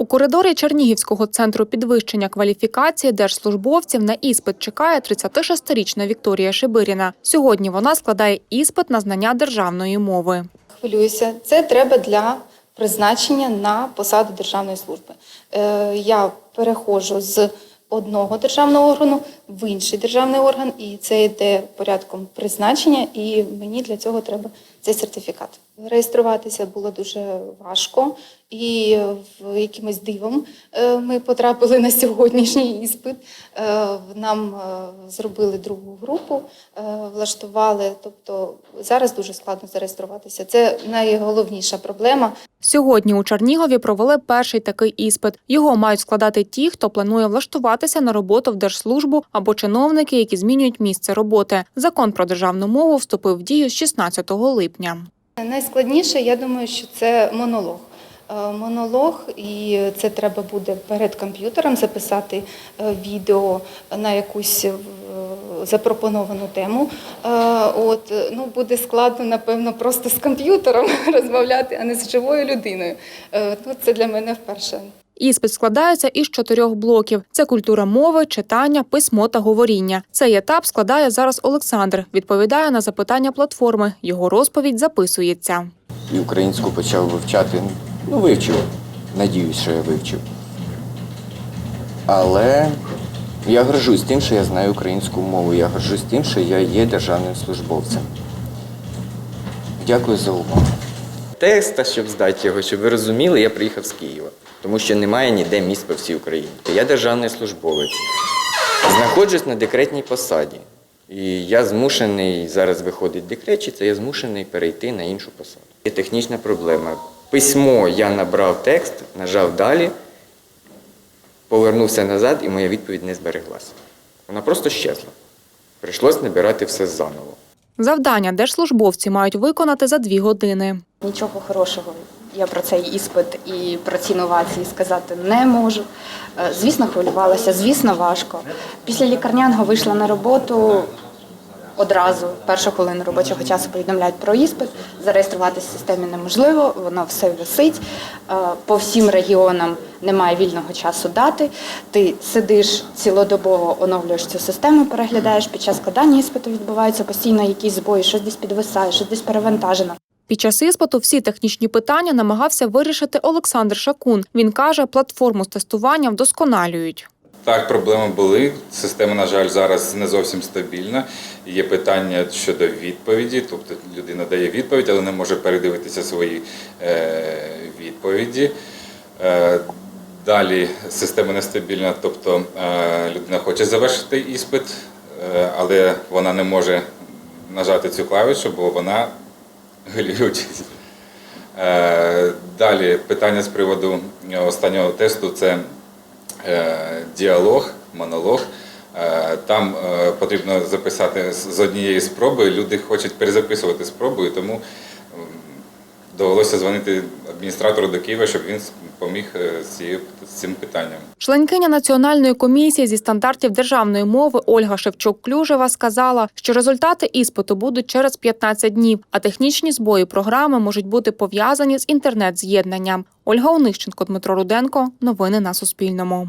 У коридорі Чернігівського центру підвищення кваліфікації держслужбовців на іспит чекає 36-річна Вікторія Шибиріна. Сьогодні вона складає іспит на знання державної мови. хвилююся. Це треба для призначення на посаду державної служби. Е, Я переходжу з одного державного органу в інший державний орган, і це йде порядком призначення, і мені для цього треба цей сертифікат. Реєструватися було дуже важко, і в якимось дивом е, ми потрапили на сьогоднішній іспит. Е, Нам е, зробили другу групу, е, влаштували. Тобто зараз дуже складно зареєструватися. Це найголовніша проблема. Сьогодні у Чернігові провели перший такий іспит. Його мають складати ті, хто планує влаштуватися на роботу в держслужбу або чиновники, які змінюють місце роботи. Закон про державну мову вступив в дію з 16 липня. Найскладніше, я думаю, що це монолог. Е, Монолог, і це треба буде перед комп'ютером записати е, відео на якусь е, запропоновану тему. От ну буде складно, напевно, просто з комп'ютером розмовляти, а не з живою людиною. Ну, це для мене вперше. Іспит складається із чотирьох блоків: це культура мови, читання, письмо та говоріння. Цей етап складає зараз Олександр. Відповідає на запитання платформи. Його розповідь записується. і українську почав вивчати. Ну, вивчив. Надіюсь, що я вивчив. Але я горжусь тим, що я знаю українську мову. Я горжусь тим, що я є державним службовцем. Дякую за увагу. Текста, щоб здати його, щоб ви розуміли, я приїхав з Києва, тому що немає ніде місць по всій Україні. Я державний службовець, знаходжусь на декретній посаді. І я змушений зараз виходить декрет, це я змушений перейти на іншу посаду. Є технічна проблема. Письмо я набрав текст, нажав далі, повернувся назад, і моя відповідь не збереглася. Вона просто щезла. Прийшлось набирати все заново. Завдання держслужбовці мають виконати за дві години. Нічого хорошого я про цей іспит і про ці новації сказати не можу. Е, Звісно, хвилювалася, звісно, важко. Після лікарняного вийшла на роботу. Одразу першу хвилину робочого часу повідомляють про іспит. Зареєструватися в системі неможливо, воно все висить. Е, По всім регіонам немає вільного часу дати. Ти сидиш цілодобово, оновлюєш цю систему, переглядаєш. Під час складання іспиту відбуваються постійно якісь збої, щось десь підвисає, щось десь перевантажено. Під час іспиту всі технічні питання намагався вирішити Олександр Шакун. Він каже, платформу з тестування вдосконалюють. Так, проблеми були. Система, на жаль, зараз не зовсім стабільна. Є питання щодо відповіді, тобто людина дає відповідь, але не може передивитися свої е, відповіді. Е, далі система нестабільна, тобто е, людина хоче завершити іспит, але вона не може нажати цю клавішу, бо вона глючить. Е, Далі питання з приводу останнього тесту це е, діалог, монолог. Е, Там потрібно записати з однієї спроби. Люди хочуть перезаписувати спробу, тому довелося дзвонити адміністратору до Києва, щоб він поміг е, з цим питанням. Членкиня Національної комісії зі стандартів державної мови Ольга Шевчук-Клюжева сказала, що результати іспиту будуть через 15 днів, а технічні збої програми можуть бути пов'язані з інтернет-з'єднанням. Ольга Онищенко, Дмитро Руденко. Новини на Суспільному.